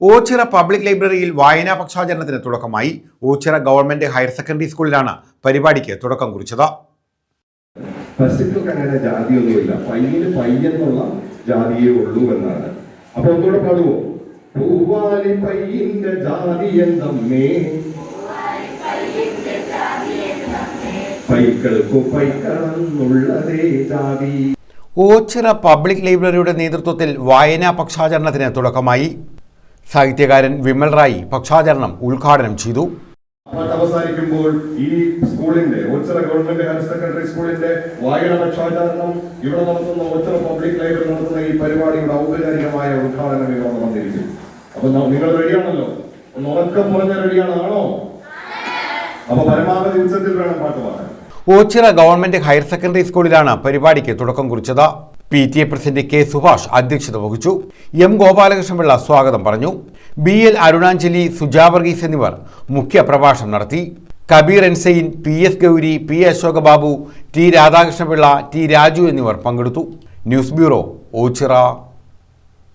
Ochira public ലൈബ്രറിയിൽ വായനാ പക്ഷാചരണത്തിന് തുടക്കമായി. ഓച്ചിറ ഗവൺമെന്റ് ഹയർ സെക്കൻഡറി സ്കൂളിലാണ് പരിപാടിക്ക് തുടക്കം കുറിച്ചത്. പശുക്കൾക്ക് അങ്ങനെ ജാതിയൊന്നുമില്ല. പയ്യന് പയ്യെന്നുള്ള ജാതിയേ ഉള്ളൂ എന്നാണ്. അപ്പൊ ഒന്നുകൂടെ പാടുവോ? പൂവാലി പയ്യന്റെ ജാതി എന്തമ്മേ പൈക്കൾക്കു പൈക്കളെന്നുള്ളതേ ജാതി. ഓച്ചിറ പബ്ലിക് ലൈബ്രറിയുടെ നേതൃത്വത്തിൽ വായനാ പക്ഷാചരണത്തിന് തുടക്കമായി. സാഹിത്യകാരൻ വിമൽ റായി പക്ഷാചരണം ഉദ്ഘാടനം ചെയ്തു. അവസാനിക്കുമ്പോൾ ഈ സ്കൂളിന്റെ ഒച്ചറ ഗവൺമെന്റ് ഹയർ സെക്കൻഡറി സ്കൂളിന്റെ വായന പക്ഷാചരണം ഇവിടെ നടത്തുന്ന ഒച്ചറ പബ്ലിക് ലൈബ്രറി നടത്തുന്ന ഈ പരിപാടിയുടെ ഔപചാരികമായ ഉദ്ഘാടനം ഇവിടെ നടന്നിരിക്കും അപ്പൊ നിങ്ങൾ റെഡിയാണല്ലോ? ഒന്ന് ഉറക്കം പറഞ്ഞ റെഡിയാണോ അപ്പൊ പരമാവധി ഉച്ചത്തിൽ വേണം പാട്ട് പാടാൻ. ഓച്ചിറ ഗവൺമെന്റ് ഹയർ സെക്കൻഡറി സ്കൂളിലാണ് പരിപാടിക്ക് തുടക്കം കുറിച്ചത്. P T A president K Subhash അധ്യക്ഷത വഹിച്ചു. എം ഗോപാലകൃഷ്ണപിള്ള സ്വാഗതം പറഞ്ഞു. ബി എൽ അരുണാഞ്ജലി സുജാ വർഗീസ് എന്നിവർ മുഖ്യ പ്രഭാഷണം നടത്തി. Kabeer ensign P S Gauri P Ashokababu T Radhakrishnapillai T Raju എന്നിവർ പങ്കെടുത്തു. News bureau Ochira.